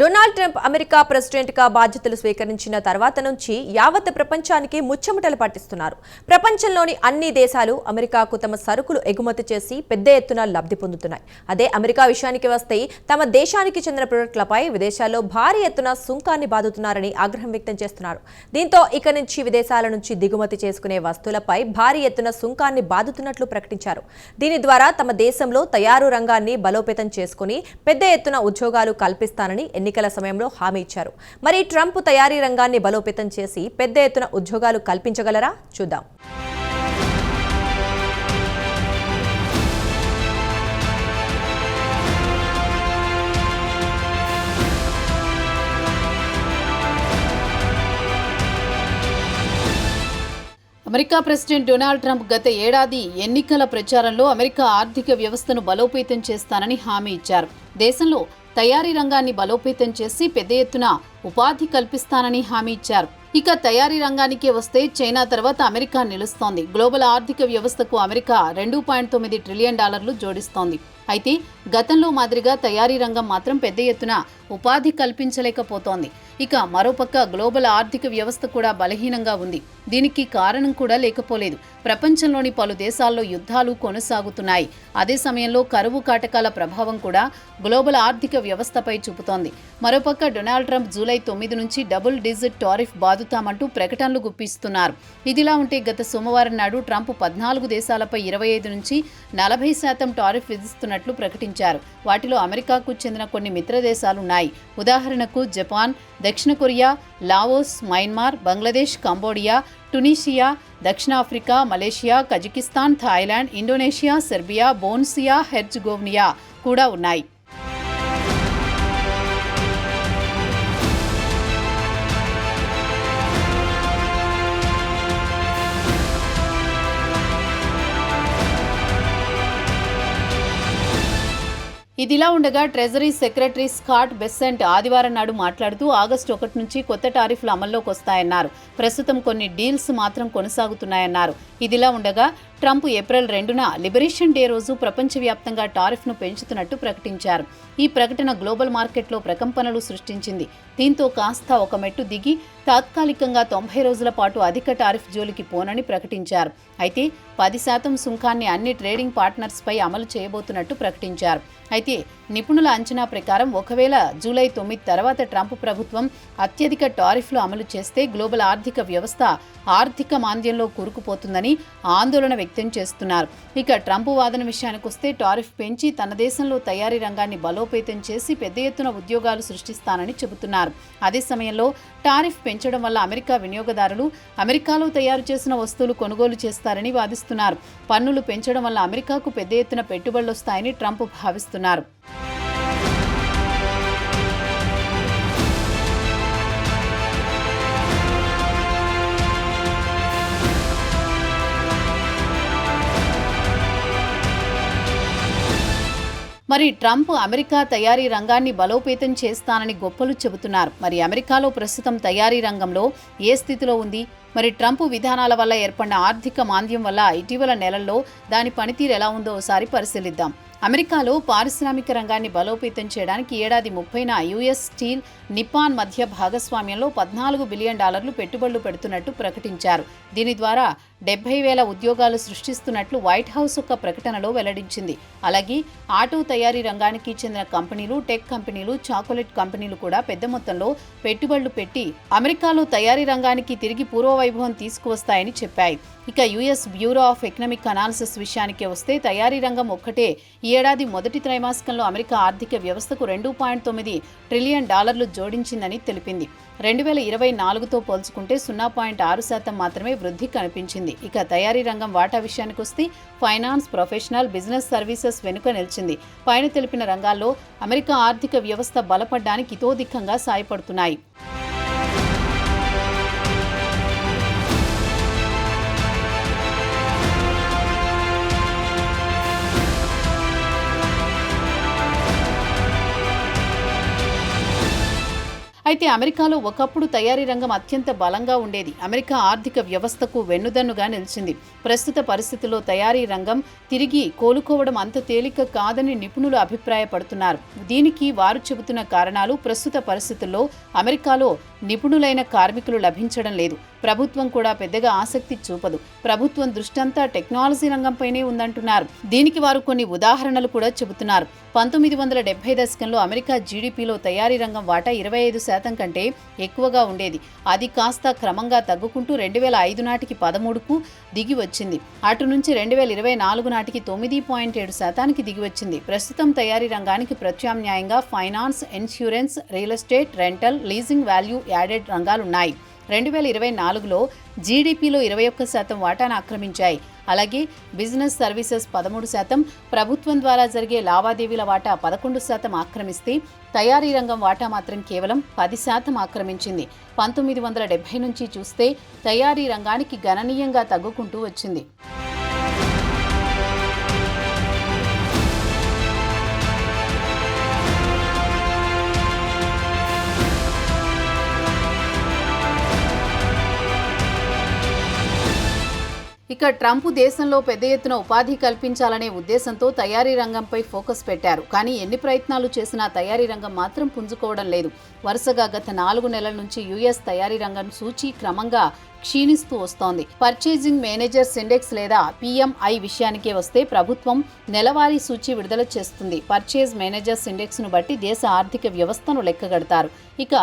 Donald Trump America ప్రెసిడెంట్గా బాధ్యతలు స్వీకరించిన తర్వాత నుంచి యావత్ ప్రపంచానికి ముచ్చమటలు పట్టిస్తున్నారు. ప్రపంచంలోని అన్ని దేశాలు అమెరికాకు తమ సరుకులు ఎగుమతి చేసి పెద్ద ఎత్తున లబ్ధి పొందుతున్నాయి. అదే అమెరికా విషయానికి వస్తే తమ దేశానికి చెందిన ప్రొడక్టులపై విదేశాల్లో భారీ ఎత్తున సుంకాన్ని బాదుతున్నారని ఆగ్రహం వ్యక్తం చేస్తున్నారు. దీంతో ఇక నుంచి విదేశాల నుంచి దిగుమతి చేసుకునే వస్తువులపై భారీ ఎత్తున సుంకాన్ని బాదుతున్నట్లు ప్రకటించారు. దీని ద్వారా తమ దేశంలో తయారు రంగాన్ని బలోపేతం చేసుకుని పెద్ద ఎత్తున ఉద్యోగాలు కల్పిస్తానని ఎన్నికల సమయంలో హామీ ఇచ్చారు. మరి ట్రంప్ తయారీ రంగాన్ని బలోపేతం చేసి పెద్ద ఎత్తున ఉద్యోగాలు కల్పించగలరా? చూద్దాం. అమెరికా ప్రెసిడెంట్ డొనాల్డ్ ట్రంప్ గత ఏడాది ఎన్నికల ప్రచారంలో అమెరికా ఆర్థిక వ్యవస్థను బలోపేతం చేస్తానని హామీ ఇచ్చారు. దేశంలో తయారీ రంగాన్ని బలోపేతం చేసి పెద్ద ఎత్తున ఉపాధి కల్పిస్తానని హామీ ఇచ్చారు. ఇక తయారీ రంగానికే వస్తే చైనా తర్వాత అమెరికా నిలుస్తోంది. గ్లోబల్ ఆర్థిక వ్యవస్థకు అమెరికా రెండు పాయింట్ తొమ్మిది ట్రిలియన్ డాలర్లు జోడిస్తోంది. అయితే గతంలో మాదిరిగా తయారీ రంగం మాత్రం పెద్ద ఎత్తున ఉపాధి కల్పించలేకపోతోంది. ఇక మరోపక్క గ్లోబల్ ఆర్థిక వ్యవస్థ కూడా బలహీనంగా ఉంది. దీనికి కారణం కూడా లేకపోలేదు. ప్రపంచంలోని పలు దేశాల్లో యుద్ధాలు కొనసాగుతున్నాయి. అదే సమయంలో కరువు కాటకాల ప్రభావం కూడా గ్లోబల్ ఆర్థిక వ్యవస్థపై చూపుతోంది. మరోపక్క డొనాల్డ్ ట్రంప్ జూలై తొమ్మిది నుంచి డబుల్ డిజిట్ టారిఫ్ బాదుతామంటూ ప్రకటనలు గుప్పిస్తున్నారు. ఇదిలా ఉంటే గత సోమవారం నాడు ట్రంప్ పద్నాలుగు దేశాలపై ఇరవై ఐదు నుంచి నలభై శాతం టారిఫ్ విధిస్తున్నట్లు ప్రకటించారు. వాటిలో అమెరికాకు చెందిన కొన్ని మిత్ర దేశాలున్నాయి. ఉదాహరణకు జపాన్ దక్షిణ Korea Laos Myanmar Bangladesh Cambodia Tunisia దక్షిణాఫ్రికా Malaysia Kazakhstan Thailand Indonesia Serbia బోన్సియా Herzegovina కూడా ఉన్నాయి. ఇదిలా ఉండగా ట్రెజరీ సెక్రటరీ స్కాట్ బెస్సెంట్ ఆదివారం నాడు మాట్లాడుతూ ఆగస్టు ఒకటి నుంచి కొత్త టారిఫ్లు అమల్లోకి వస్తాయన్నారు. ప్రస్తుతం కొన్ని డీల్స్ మాత్రం కొనసాగుతున్నాయన్నారు. ఇదిలా ఉండగా ట్రంప్ ఏప్రిల్ రెండున లిబరేషన్ డే రోజు ప్రపంచవ్యాప్తంగా టారిఫ్ను పెంచుతున్నట్టు ప్రకటించారు. ఈ ప్రకటన గ్లోబల్ మార్కెట్లో ప్రకంపనలు సృష్టించింది. దీంతో కాస్త ఒక మెట్టు దిగి తాత్కాలికంగా తొంభై రోజుల పాటు అధిక టారిఫ్ జోలికి పోనని ప్రకటించారు. అయితే పది శాతం సుంకాన్ని అన్ని ట్రేడింగ్ పార్ట్నర్స్పై అమలు చేయబోతున్నట్టు ప్రకటించారు. అయితే నిపుణుల అంచనా ప్రకారం ఒకవేళ జూలై తొమ్మిది తర్వాత ట్రంప్ ప్రభుత్వం అత్యధిక టారిఫ్లు అమలు చేస్తే గ్లోబల్ ఆర్థిక వ్యవస్థ ఆర్థిక మాంద్యంలో కూరుకుపోతుందని ఆందోళన వ్యక్తం చేస్తున్నారు. ఇక ట్రంప్ వాదన విషయానికి వస్తే టారిఫ్ పెంచి తన దేశంలో తయారీ రంగాన్ని బలోపేతం చేసి పెద్ద ఎత్తున ఉద్యోగాలు సృష్టిస్తానని చెబుతున్నారు. అదే సమయంలో టారిఫ్ పెంచడం వల్ల అమెరికా వినియోగదారులు అమెరికాలో తయారు చేసిన వస్తువులు కొనుగోలు చేస్తారని వాదిస్తున్నారు. పన్నులు పెంచడం వల్ల అమెరికాకు పెద్ద ఎత్తున పెట్టుబడులు వస్తాయని ట్రంప్ భావిస్తున్నారు. మరి ట్రంప్ అమెరికా తయారీ రంగాన్ని బలోపేతం చేస్తానని గొప్పలు చెబుతున్నారు. మరి అమెరికాలో ప్రస్తుతం తయారీ రంగంలో ఏ స్థితిలో ఉంది? మరి ట్రంప్ విధానాల వల్ల ఏర్పడిన ఆర్థిక మాంద్యం వల్ల ఇటీవల నెలల్లో దాని పనితీరు ఎలా ఉందో ఒకసారి పరిశీలిద్దాం. అమెరికాలో పారిశ్రామిక రంగాన్ని బలోపేతం చేయడానికి ఏడాది ముప్పైన యుఎస్ స్టీల్ నిపాన్ మధ్య భాగస్వామ్యంలో పద్నాలుగు బిలియన్ డాలర్లు పెట్టుబడులు పెడుతున్నట్టు ప్రకటించారు. దీని ద్వారా డెబ్బై వేల ఉద్యోగాలు సృష్టిస్తున్నట్లు వైట్ హౌస్ ఒక ప్రకటనలో వెల్లడించింది. అలాగే ఆటో తయారీ రంగానికి చెందిన కంపెనీలు టెక్ కంపెనీలు చాకోలెట్ కంపెనీలు కూడా పెద్ద మొత్తంలో పెట్టుబడులు పెట్టి అమెరికాలో తయారీ రంగానికి తిరిగి పూర్వవైభవం తీసుకువస్తాయని చెప్పాయి. ఇక US bureau of economic analysis విషయానికి వస్తే తయారీ రంగం ఒక్కటే. ఈ ఏడాది మొదటి త్రైమాసికంలో అమెరికా ఆర్థిక వ్యవస్థకు రెండు పాయింట్ తొమ్మిది ట్రిలియన్ డాలర్లు జోడించిందని తెలిపింది. రెండు వేల ఇరవై నాలుగుతో పోల్చుకుంటే సున్నా పాయింట్ ఆరు శాతం మాత్రమే వృద్ధి కనిపించింది. ఇక తయారీ రంగం వాటా విషయానికి వస్తే ఫైనాన్స్ ప్రొఫెషనల్ బిజినెస్ సర్వీసెస్ వెనుక నిలిచింది. పైన తెలిపిన రంగాల్లో అమెరికా ఆర్థిక వ్యవస్థ బలపడ్డానికి ఇతోధికంగా సాయపడుతున్నాయి. అయితే అమెరికాలో ఒకప్పుడు తయారీ రంగం అత్యంత బలంగా ఉండేది. అమెరికా ఆర్థిక వ్యవస్థకు వెన్నుదన్నుగా నిలిచింది. ప్రస్తుత పరిస్థితుల్లో తయారీ రంగం తిరిగి కోలుకోవడం అంత తేలిక కాదని నిపుణులు అభిప్రాయపడుతున్నారు. దీనికి వారు చెబుతున్న కారణాలు ప్రస్తుత పరిస్థితుల్లో అమెరికాలో నిపుణులైన కార్మికులు లభించడం లేదు. ప్రభుత్వం కూడా పెద్దగా ఆసక్తి చూపదు. ప్రభుత్వం దృష్టంతా టెక్నాలజీ రంగంపైనే ఉందంటున్నారు. దీనికి వారు కొన్ని ఉదాహరణలు కూడా చెబుతున్నారు. పంతొమ్మిది వందల డెబ్బై దశకంలో అమెరికా జీడిపిలో తయారీ రంగం వాటా ఇరవై ఐదు శాతం కంటే ఎక్కువగా ఉండేది. అది కాస్త క్రమంగా తగ్గుకుంటూ రెండు వేల ఐదు నాటికి పదమూడుకు దిగి వచ్చింది. అటు నుంచి రెండు వేల ఇరవై నాలుగు నాటికి తొమ్మిది పాయింట్ ఏడు శాతానికి దిగి వచ్చింది. ప్రస్తుతం తయారీ రంగానికి ప్రత్యామ్నాయంగా finance insurance real estate rental leasing value added రంగాలున్నాయి. రెండు వేల ఇరవై నాలుగులో జీడీపీలో ఇరవై ఒక్క శాతం వాటాను ఆక్రమించాయి. అలాగే బిజినెస్ సర్వీసెస్ పదమూడు శాతం ప్రభుత్వం ద్వారా జరిగే లావాదేవీల వాటా పదకొండు శాతం ఆక్రమిస్తే తయారీ రంగం వాటా మాత్రం కేవలం పది శాతం ఆక్రమించింది. పంతొమ్మిది వందల డెబ్బై నుంచి చూస్తే తయారీ రంగానికి గణనీయంగా తగ్గుకుంటూ వచ్చింది. ఇక ట్రంప్ దేశంలో పెద్ద ఎత్తున ఉపాధి కల్పించాలనే ఉద్దేశంతో తయారీ రంగంపై ఫోకస్ పెట్టారు. కానీ ఎన్ని ప్రయత్నాలు చేసినా తయారీ రంగం మాత్రం పుంజుకోవడం లేదు. వరుసగా గత నాలుగు నెలల నుంచి యుఎస్ తయారీ రంగం సూచి క్రమంగా క్షీణిస్తూ వస్తోంది. పర్చేజింగ్ మేనేజర్స్ ఇండెక్స్ లేదా పిఎంఐ విషయానికే వస్తే ప్రభుత్వం నెలవారీ సూచి విడుదల చేస్తుంది. పర్చేజ్ మేనేజర్స్ ఇండెక్స్ను బట్టి దేశ ఆర్థిక వ్యవస్థను లెక్కగడతారు. ఇక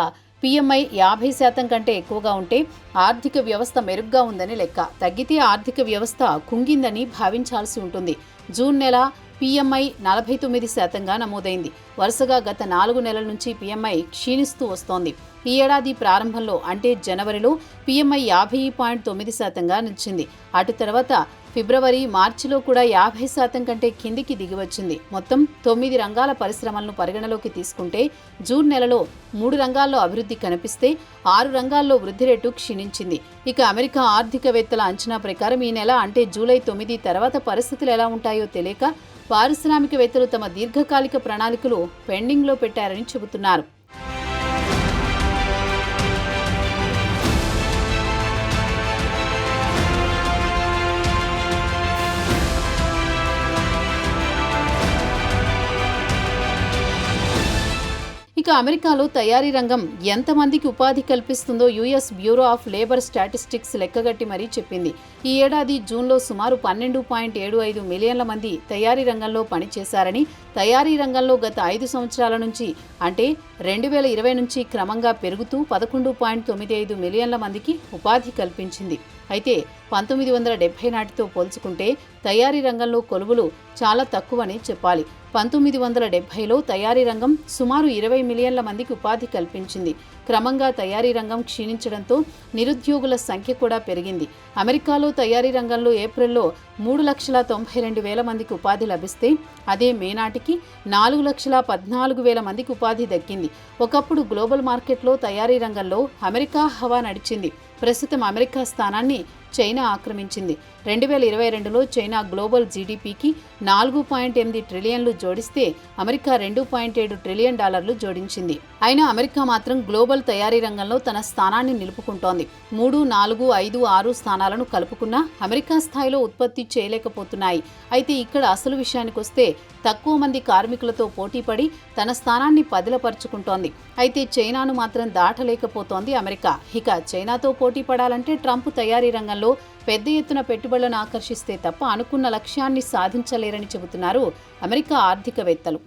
పిఎంఐ యాభై శాతం కంటే ఎక్కువగా ఉంటే ఆర్థిక వ్యవస్థ మెరుగ్గా ఉందని లెక్క. తగ్గితే ఆర్థిక వ్యవస్థ కుంగిందని భావించాల్సి ఉంటుంది. జూన్ నెల పిఎంఐ నలభై తొమ్మిది శాతంగా నమోదైంది. వరుసగా గత నాలుగు నెలల నుంచి పిఎంఐ క్షీణిస్తూ వస్తోంది. ఈ ఏడాది ప్రారంభంలో అంటే జనవరిలో పిఎంఐ యాభై పాయింట్ తొమ్మిది శాతంగా నిలిచింది. అటు తర్వాత ఫిబ్రవరి మార్చిలో కూడా యాభై శాతం కంటే కిందికి దిగివచ్చింది మొత్తం తొమ్మిది రంగాల పరిశ్రమలను పరిగణలోకి తీసుకుంటే జూన్ నెలలో మూడు రంగాల్లో అభివృద్ధి కనిపిస్తే ఆరు రంగాల్లో వృద్ధి రేటు క్షీణించింది. ఇక అమెరికా ఆర్థికవేత్తల అంచనా ప్రకారం ఈ నెల అంటే జూలై తొమ్మిది తర్వాత పరిస్థితులు ఎలా ఉంటాయో తెలియక పారిశ్రామికవేత్తలు తమ దీర్ఘకాలిక ప్రణాళికలు పెండింగ్లో పెట్టారని చెబుతున్నారు. ఇక అమెరికాలో తయారీ రంగం ఎంతమందికి ఉపాధి కల్పిస్తుందో US bureau of labour statistics లెక్కగట్టి మరీ చెప్పింది. ఈ ఏడాది జూన్లో సుమారు పన్నెండు పాయింట్ ఏడు ఐదు మిలియన్ల మంది తయారీ రంగంలో పనిచేశారని తయారీ రంగంలో గత ఐదు సంవత్సరాల నుంచి అంటే రెండు వేల ఇరవై నుంచి క్రమంగా పెరుగుతూ పదకొండు పాయింట్ తొమ్మిది ఐదు మిలియన్ల మందికి ఉపాధి కల్పించింది. అయితే పంతొమ్మిది వందల డెబ్బై నాటితో పోల్చుకుంటే తయారీ రంగంలో కొలువులు చాలా తక్కువని చెప్పాలి. పంతొమ్మిది వందల డెబ్బైలో తయారీ రంగం సుమారు ఇరవై మిలియన్ల మందికి ఉపాధి కల్పించింది. క్రమంగా తయారీ రంగం క్షీణించడంతో నిరుద్యోగుల సంఖ్య కూడా పెరిగింది. అమెరికాలో తయారీ రంగంలో ఏప్రిల్లో మూడు లక్షల తొంభై రెండు వేల మందికి ఉపాధి లభిస్తే అదే మే నాటికి నాలుగు లక్షల పద్నాలుగు వేల మందికి ఉపాధి దక్కింది. ఒకప్పుడు గ్లోబల్ మార్కెట్లో తయారీ రంగంలో అమెరికా హవా నడిచింది. ప్రస్తుతం అమెరికా స్థానాన్ని చైనా ఆక్రమించింది. రెండు వేల ఇరవై రెండులో చైనా గ్లోబల్ జీడిపికి నాలుగు పాయింట్ ఎనిమిది ట్రిలియన్లు జోడిస్తే అమెరికా రెండు పాయింట్ ఏడు ట్రిలియన్ డాలర్లు జోడించింది. అయినా అమెరికా మాత్రం గ్లోబల్ తయారీ రంగంలో తన స్థానాన్ని నిలుపుకుంటోంది. మూడు నాలుగు ఐదు ఆరు స్థానాలను కలుపుకున్నా అమెరికా స్థాయిలో ఉత్పత్తి చేయలేకపోతున్నాయి. అయితే ఇక్కడ అసలు విషయానికొస్తే తక్కువ మంది కార్మికులతో పోటీపడి తన స్థానాన్ని పదిలపరుచుకుంటోంది. అయితే చైనాను మాత్రం దాటలేకపోతోంది అమెరికా. ఇక చైనాతో పోటీ పడాలంటే ట్రంప్ తయారీ రంగంలో పెద్ద ఎత్తున పెట్టుబడులను ఆకర్షిస్తే తప్ప అనుకున్న లక్ష్యాన్ని సాధించలేరని చెబుతున్నారు అమెరికా ఆర్థికవేత్తలు.